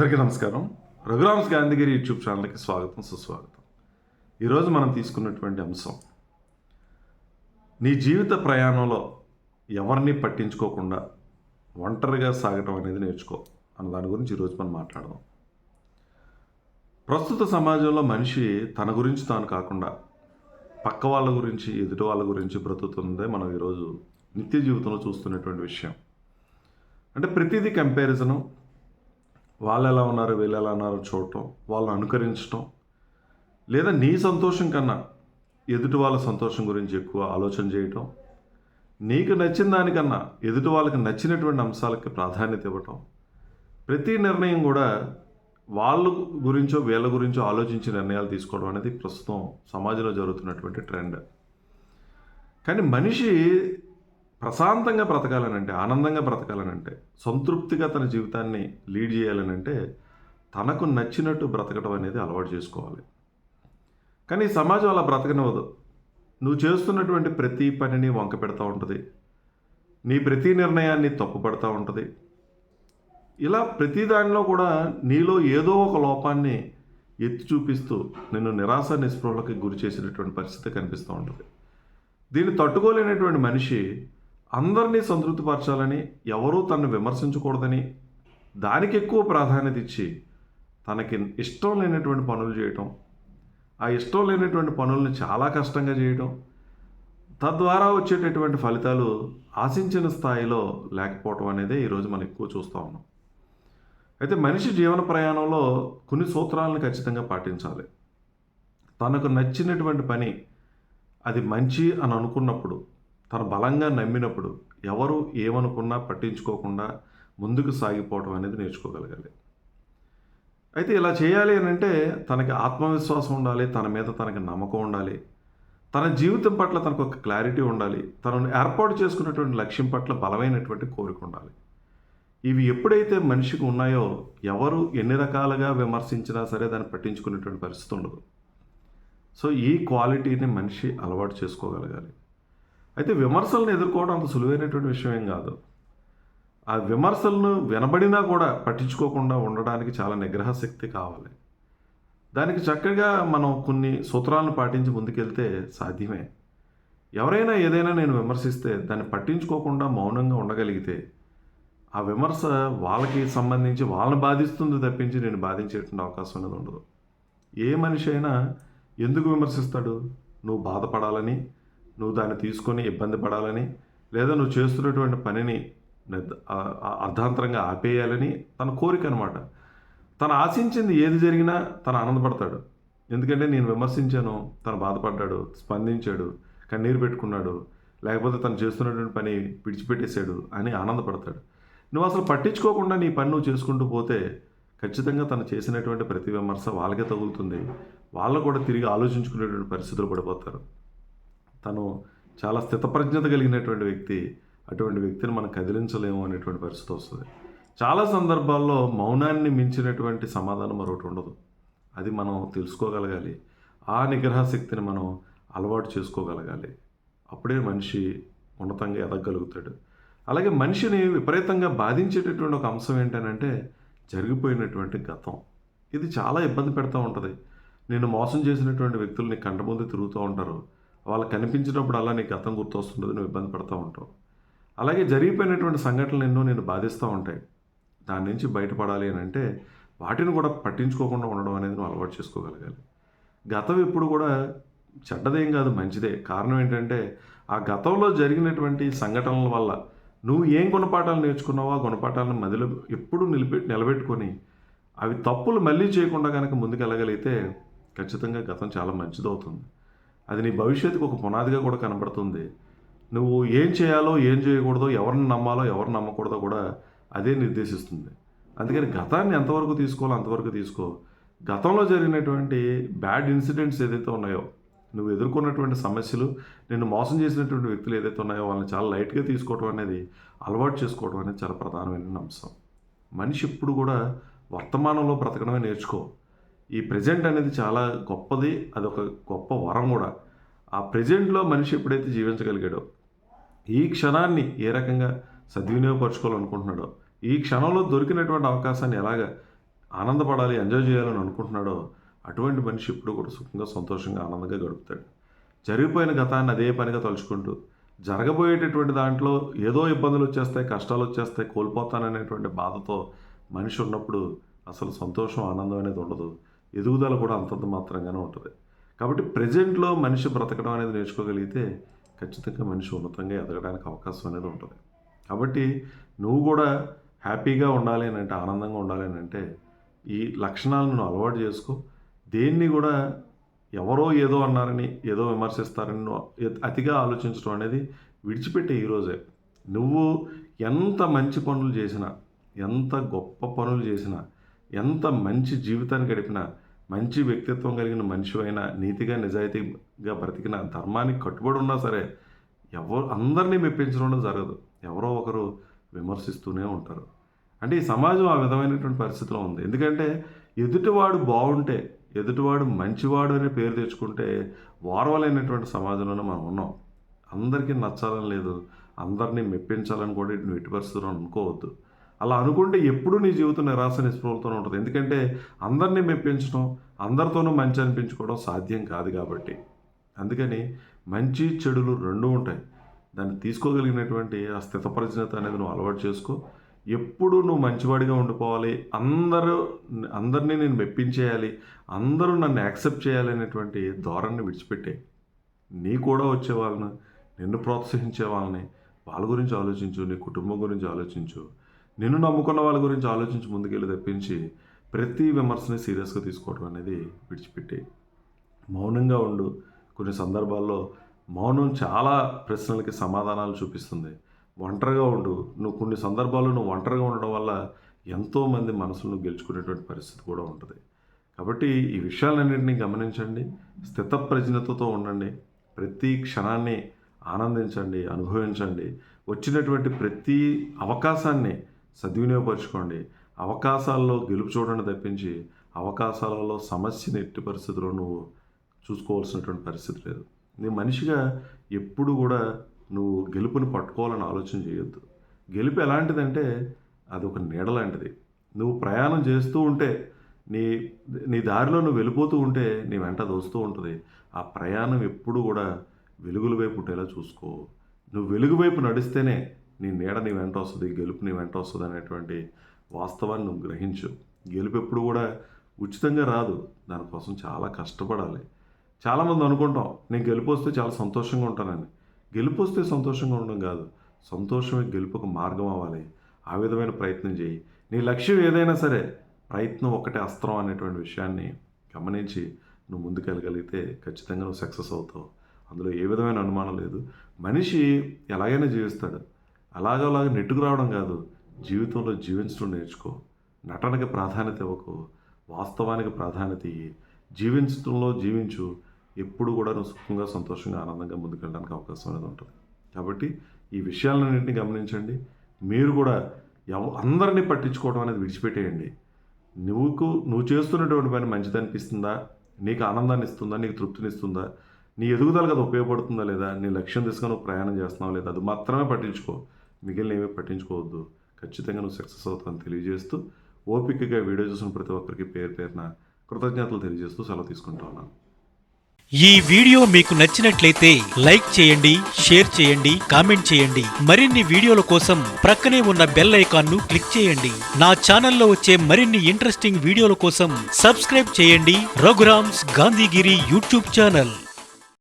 అందరికీ నమస్కారం. రఘురామ్స్ గాంధీగిరి యూట్యూబ్ ఛానల్కి స్వాగతం సుస్వాగతం. ఈరోజు మనం తీసుకున్నటువంటి అంశం నీ జీవిత ప్రయాణంలో ఎవరిని పట్టించుకోకుండా ఒంటరిగా సాగటం అనేది నేర్చుకో అన్న దాని గురించి ఈరోజు మనం మాట్లాడదాం. ప్రస్తుత సమాజంలో మనిషి తన గురించి తాను కాకుండా పక్క వాళ్ళ గురించి ఎదుటి వాళ్ళ గురించి బ్రతుకుతుందే మనం ఈరోజు నిత్య జీవితంలో చూస్తున్నటువంటి విషయం. అంటే ప్రతిదీ కంపారిజను వాళ్ళు ఎలా ఉన్నారు వీళ్ళు ఎలా ఉన్నారో చూడటం వాళ్ళని అనుకరించటం. లేదా నీ సంతోషం కన్నా ఎదుటి వాళ్ళ సంతోషం గురించి ఎక్కువ ఆలోచన చేయటం. నీకు నచ్చిన దానికన్నా ఎదుటి వాళ్ళకి నచ్చినటువంటి అంశాలకి ప్రాధాన్యత ఇవ్వటం. ప్రతి నిర్ణయం కూడా వాళ్ళ గురించో వీళ్ళ గురించో ఆలోచించి నిర్ణయాలు తీసుకోవడం అనేది ప్రస్తుతం సమాజంలో జరుగుతున్నటువంటి ట్రెండ్. కానీ మనిషి ప్రశాంతంగా బ్రతకాలనంటే ఆనందంగా బ్రతకాలనంటే సంతృప్తిగా తన జీవితాన్ని లీడ్ చేయాలనంటే తనకు నచ్చినట్టు బ్రతకడం అనేది అలవాటు చేసుకోవాలి. కానీ సమాజం అలా బ్రతకనివ్వదు. నువ్వు చేస్తున్నటువంటి ప్రతి పనిని వంక పెడతా ఉంటుంది. నీ ప్రతి నిర్ణయాన్ని తప్పుపడతా ఉంటుంది. ఇలా ప్రతి దానిలో కూడా నీలో ఏదో ఒక లోపాన్ని ఎత్తి చూపిస్తూ నిన్ను నిరాశ నిస్పృహలకు గురి చేసినటువంటి పరిస్థితి కనిపిస్తూ ఉంటుంది. దీన్ని తట్టుకోలేనటువంటి మనిషి అందరినీ సంతృప్తిపరచాలని ఎవరూ తనను విమర్శించకూడదని దానికి ఎక్కువ ప్రాధాన్యత ఇచ్చి తనకి ఇష్టం లేనటువంటి పనులు చేయటం ఆ ఇష్టం లేనటువంటి పనుల్ని చాలా కష్టంగా చేయటం తద్వారా వచ్చేటటువంటి ఫలితాలు ఆశించిన స్థాయిలో లేకపోవటం అనేది ఈరోజు మనం ఎక్కువ చూస్తూ ఉన్నాం. అయితే మనిషి జీవన ప్రయాణంలో కొన్ని సూత్రాలను ఖచ్చితంగా పాటించాలి. తనకు నచ్చినటువంటి పని అది మంచి అని అనుకున్నప్పుడు తను బలంగా నమ్మినప్పుడు ఎవరు ఏమనుకున్నా పట్టించుకోకుండా ముందుకు సాగిపోవడం అనేది నేర్చుకోగలగాలి. అయితే ఇలా చేయాలి అని అంటే తనకి ఆత్మవిశ్వాసం ఉండాలి తన మీద తనకి నమ్మకం ఉండాలి తన జీవితం పట్ల తనకు ఒక క్లారిటీ ఉండాలి తనను ఏర్పాటు చేసుకున్నటువంటి లక్ష్యం పట్ల బలమైనటువంటి కోరిక ఉండాలి. ఇవి ఎప్పుడైతే మనిషికి ఉన్నాయో ఎవరు ఎన్ని రకాలుగా విమర్శించినా సరే దాన్ని పట్టించుకునేటువంటి పరిస్థితి ఉండదు. సో ఈ క్వాలిటీని మనిషి అలవాటు చేసుకోగలగాలి. అయితే విమర్శలను ఎదుర్కోవడం అంత సులువైనటువంటి విషయం ఏం కాదు. ఆ విమర్శలను వినబడినా కూడా పట్టించుకోకుండా ఉండడానికి చాలా నిగ్రహశక్తి కావాలి. దానికి చక్కగా మనం కొన్ని సూత్రాలను పాటించి ముందుకెళ్తే సాధ్యమే. ఎవరైనా ఏదైనా నేను విమర్శిస్తే దాన్ని పట్టించుకోకుండా మౌనంగా ఉండగలిగితే ఆ విమర్శ వాళ్ళకి సంబంధించి వాళ్ళని బాధిస్తుంది తప్పించి నేను బాధించేటువంటి అవకాశం అనేది ఉండదు. ఏ మనిషి అయినా ఎందుకు విమర్శిస్తాడు? నువ్వు బాధపడాలని నువ్వు దాన్ని తీసుకొని ఇబ్బంది పడాలని లేదా నువ్వు చేస్తున్నటువంటి పనిని అర్ధాంతరంగా ఆపేయాలని తన కోరిక అనమాట తను ఆశించింది ఏది జరిగినా తను ఆనందపడతాడు. ఎందుకంటే నేను విమర్శించాను తను బాధపడ్డాడు స్పందించాడు కన్నీరు పెట్టుకున్నాడు లేకపోతే తను చేస్తున్నటువంటి పని విడిచిపెట్టేశాడు అని ఆనందపడతాడు. నువ్వు అసలు పట్టించుకోకుండా నీ పని నువ్వు చేసుకుంటూ పోతే ఖచ్చితంగా తను చేసినటువంటి ప్రతి విమర్శ వాళ్ళకే తగులుతుంది. వాళ్ళు కూడా తిరిగి ఆలోచించుకునేటువంటి పరిస్థితులు పడిపోతారు. తను చాలా స్థితప్రజ్ఞత కలిగినటువంటి వ్యక్తి. అటువంటి వ్యక్తిని మనం కదిలించలేము అనేటువంటి పరిస్థితి వస్తుంది. చాలా సందర్భాల్లో మౌనాన్ని మించినటువంటి సమాధానం మరొకటి ఉండదు. అది మనం తెలుసుకోగలగాలి. ఆ నిగ్రహ శక్తిని మనం అలవాటు చేసుకోగలగాలి. అప్పుడే మనిషి ఉన్నతంగా ఎదగలుగుతాడు అలాగే మనిషిని విపరీతంగా బాధించేటటువంటి ఒక అంశం ఏంటనంటే జరిగిపోయినటువంటి గతం. ఇది చాలా ఇబ్బంది పెడతా ఉంటుంది. నేను మోసం చేసినటువంటి వ్యక్తులు నీ కంట తిరుగుతూ ఉంటారు. వాళ్ళకి కనిపించినప్పుడు అలా నీ గతం గుర్తొస్తుంటుంది నువ్వు ఇబ్బంది పడుతూ ఉంటావు. అలాగే జరిగిపోయినటువంటి సంఘటనలు ఎన్నో నేను బాధిస్తూ ఉంటాయి. దాని నుంచి బయటపడాలి అని అంటే వాటిని కూడా పట్టించుకోకుండా ఉండడం అనేది నువ్వు అలవాటు చేసుకోగలగాలి. గతం ఎప్పుడు కూడా చెడ్డదేం కాదు మంచిదే. కారణం ఏంటంటే ఆ గతంలో జరిగినటువంటి సంఘటనల వల్ల నువ్వు ఏం గుణపాఠాలు నేర్చుకున్నావో ఆ గుణపాఠాలను మదిలో ఎప్పుడు నిలిపి నిలబెట్టుకొని అవి తప్పులు మళ్ళీ చేయకుండా కనుక ముందుకెళ్ళగలిగితే ఖచ్చితంగా గతం చాలా మంచిదవుతుంది. అది నీ భవిష్యత్తుకు ఒక పునాదిగా కూడా కనబడుతుంది. నువ్వు ఏం చేయాలో ఏం చేయకూడదో ఎవరిని నమ్మాలో ఎవరిని నమ్మకూడదో కూడా అదే నిర్దేశిస్తుంది. అందుకని గతాన్ని ఎంతవరకు తీసుకోవాలో అంతవరకు తీసుకో. గతంలో జరిగినటువంటి బ్యాడ్ ఇన్సిడెంట్స్ ఏదైతే ఉన్నాయో నువ్వు ఎదుర్కొన్నటువంటి సమస్యలు నిన్ను మోసం చేసినటువంటి వ్యక్తులు ఏదైతే ఉన్నాయో వాళ్ళని చాలా లైట్గా తీసుకోవడం అనేది అలవాటు చేసుకోవడం అనేది చాలా ప్రధానమైన అంశం. మనిషి ఇప్పుడు కూడా వర్తమానంలో బ్రతకడమే నేర్చుకో. ఈ ప్రజెంట్ అనేది చాలా గొప్పది అదొక గొప్ప వరం కూడా. ఆ ప్రజెంట్లో మనిషి ఎప్పుడైతే జీవించగలిగాడో ఈ క్షణాన్ని ఏ రకంగా సద్వినియోగపరచుకోవాలనుకుంటున్నాడో ఈ క్షణంలో దొరికినటువంటి అవకాశాన్ని ఎలాగ ఆనందపడాలి ఎంజాయ్ చేయాలని అనుకుంటున్నాడో అటువంటి మనిషి ఇప్పుడు కూడా సుఖంగా సంతోషంగా ఆనందంగా గడుపుతాడు. జరిగిపోయిన గతాన్ని అదే పనిగా తలుచుకుంటూ జరగబోయేటటువంటి దాంట్లో ఏదో ఇబ్బందులు వచ్చేస్తాయి కష్టాలు వచ్చేస్తాయి కోల్పోతాననేటువంటి బాధతో మనిషి ఉన్నప్పుడు అసలు సంతోషం ఆనందం అనేది ఉండదు. ఎదుగుదల కూడా అంతంత మాత్రంగానే ఉంటుంది. కాబట్టి ప్రజెంట్లో మనిషి బ్రతకడం అనేది నేర్చుకోగలిగితే ఖచ్చితంగా మనిషి ఉన్నతంగా ఎదగడానికి అవకాశం అనేది ఉంటుంది. కాబట్టి నువ్వు కూడా హ్యాపీగా ఉండాలి అని అంటే ఆనందంగా ఉండాలి అని అంటే ఈ లక్షణాలను నువ్వు అలవాటు చేసుకో. దేన్ని కూడా ఎవరో ఏదో అన్నారని ఏదో విమర్శిస్తారని నువ్వు అతిగా ఆలోచించడం అనేది విడిచిపెట్టే ఈరోజే నువ్వు ఎంత మంచి పనులు చేసినా ఎంత గొప్ప పనులు చేసినా ఎంత మంచి జీవితాన్ని గడిపినా మంచి వ్యక్తిత్వం కలిగిన మనిషి అయినా నీతిగా నిజాయితీగా బ్రతికిన ధర్మానికి కట్టుబడి ఉన్నా సరే ఎవరు అందరినీ మెప్పించడం జరగదు. ఎవరో ఒకరు విమర్శిస్తూనే ఉంటారు. అంటే ఈ సమాజం ఆ విధమైనటువంటి పరిస్థితిలో ఉంది. ఎందుకంటే ఎదుటివాడు బాగుంటే ఎదుటివాడు మంచివాడు అనే పేరు తెచ్చుకుంటే వారవలైనటువంటి సమాజంలోనే మనం ఉన్నాం. అందరికీ నచ్చాలని లేదు. అందరినీ మెప్పించాలని కూడా ఇటు ఎట్టి పరిస్థితుల్లో అనుకోవద్దు. అలా అనుకుంటే ఎప్పుడూ నీ జీవితం నిరాశ నిస్పృహలతోనే ఉంటుంది. ఎందుకంటే అందరినీ మెప్పించడం అందరితోనూ మంచి అనిపించుకోవడం సాధ్యం కాదు కాబట్టి. అందుకని మంచి చెడులు రెండూ ఉంటాయి. దాన్ని తీసుకోగలిగినటువంటి ఆ స్థితపరిచినత అనేది నువ్వు అలవాటు చేసుకో. ఎప్పుడు నువ్వు మంచివాడిగా ఉండిపోవాలి. అందరూ అందరినీ నేను మెప్పించేయాలి. అందరూ నన్ను యాక్సెప్ట్ చేయాలి అనేటువంటి ధోరణిని విడిచిపెట్టే. నీ కూడా వచ్చే వాళ్ళని నిన్ను ప్రోత్సహించే వాళ్ళని వాళ్ళ గురించి ఆలోచించు నీ కుటుంబం గురించి ఆలోచించు. నిన్ను నమ్ముకున్న వాళ్ళ గురించి ఆలోచించి ముందుకెళ్ళి తెప్పించి ప్రతి విమర్శని సీరియస్గా తీసుకోవడం అనేది విడిచిపెట్టి మౌనంగా ఉండు. కొన్ని సందర్భాల్లో మౌనం చాలా ప్రశ్నలకి సమాధానాలు చూపిస్తుంది. ఒంటరిగా ఉండు. నువ్వు కొన్ని సందర్భాల్లో నువ్వు ఒంటరిగా ఉండడం వల్ల ఎంతోమంది మనసులను గెలుచుకునేటువంటి పరిస్థితి కూడా ఉంటుంది. కాబట్టి ఈ విషయాలన్నింటినీ గమనించండి. స్థితప్రజ్ఞతతో ఉండండి. ప్రతి క్షణాన్ని ఆనందించండి అనుభవించండి. వచ్చినటువంటి ప్రతి అవకాశాన్ని సద్వినియోగపరచుకోండి. అవకాశాల్లో గెలుపు చూడండి తప్పించి అవకాశాలలో సమస్యని ఎట్టి పరిస్థితుల్లో నువ్వు చూసుకోవాల్సినటువంటి పరిస్థితి లేదు. నీ మనిషిగా ఎప్పుడు కూడా నువ్వు గెలుపుని పట్టుకోవాలని ఆలోచన చేయొద్దు. గెలుపు ఎలాంటిదంటే అది ఒక నీడ లాంటిది. నువ్వు ప్రయాణం చేస్తూ ఉంటే నీ నీ దారిలో నువ్వు వెళ్ళిపోతూ ఉంటే నీ వెంట దోస్తూ ఉంటుంది. ఆ ప్రయాణం ఎప్పుడు కూడా వెలుగుల వైపు ఉండేలా చూసుకో. నువ్వు వెలుగు వైపు నడిస్తేనే నీ నీడ నీ వెంట వస్తుంది గెలుపు నీ వెంట వస్తుంది అనేటువంటి వాస్తవాన్ని నువ్వు గ్రహించు. గెలుపు ఎప్పుడు కూడా ఉచితంగా రాదు. దానికోసం చాలా కష్టపడాలి. చాలామంది అనుకుంటాం నేను గెలుపు వస్తే చాలా సంతోషంగా ఉంటానని. గెలుపు వస్తే సంతోషంగా ఉండడం కాదు. సంతోషమే గెలుపుకు మార్గం అవ్వాలి. ఆ విధమైన ప్రయత్నం చేయి. నీ లక్ష్యం ఏదైనా సరే ప్రయత్నం ఒకటే అస్త్రం అనేటువంటి విషయాన్ని గమనించి నువ్వు ముందుకెళ్ళగలిగితే ఖచ్చితంగా నువ్వు సక్సెస్ అవుతావు. అందులో ఏ విధమైన అనుమానం లేదు. మనిషి ఎలాగైనా జీవిస్తాడు. అలాగలాగా నెట్టుకు రావడం కాదు. జీవితంలో జీవించడం నేర్చుకో. నటనకి ప్రాధాన్యత ఇవ్వకు. వాస్తవానికి ప్రాధాన్యత ఇయ్యి. జీవించడంలో జీవించు. ఎప్పుడు కూడా నువ్వు సుఖంగా సంతోషంగా ఆనందంగా ముందుకెళ్ళడానికి అవకాశం అనేది ఉంటుంది. కాబట్టి ఈ విషయాలన్నింటినీ గమనించండి. మీరు కూడా ఎవ అందరినీ పట్టించుకోవడం అనేది విడిచిపెట్టేయండి. నువ్వుకు నువ్వు చేస్తున్నటువంటి పని మంచిది అనిపిస్తుందా నీకు ఆనందాన్ని ఇస్తుందా? నీకు తృప్తిని ఇస్తుందా? నీ ఎదుగుదలకు అది ఉపయోగపడుతుందా లేదా? నీ లక్ష్యం తీసుకొని నువ్వు ప్రయాణం చేస్తున్నావు లేదా? అది మాత్రమే పట్టించుకో. మిగిలిన ఏమీ పట్టించుకోవద్దు. ఖచ్చితంగా నువ్వు సక్సెస్ అవుతావని తెలియజేస్తూ ఓపికగా వీడియో చూసిన ప్రతి ఒక్కరికి పేరు పేరున కృతజ్ఞతలు తెలియజేస్తూ సెలవు తీసుకుంటా ఉన్నాను. ఈ వీడియో మీకు నచ్చినట్లయితే లైక్ చేయండి షేర్ చేయండి కామెంట్ చేయండి. మరిన్ని వీడియోల కోసం ప్రక్కనే ఉన్న బెల్ ఐకాన్ను క్లిక్ చేయండి. నా ఛానల్లో వచ్చే మరిన్ని ఇంట్రెస్టింగ్ వీడియోల కోసం సబ్స్క్రైబ్ చేయండి. Raghuram's Gandhigiri YouTube channel.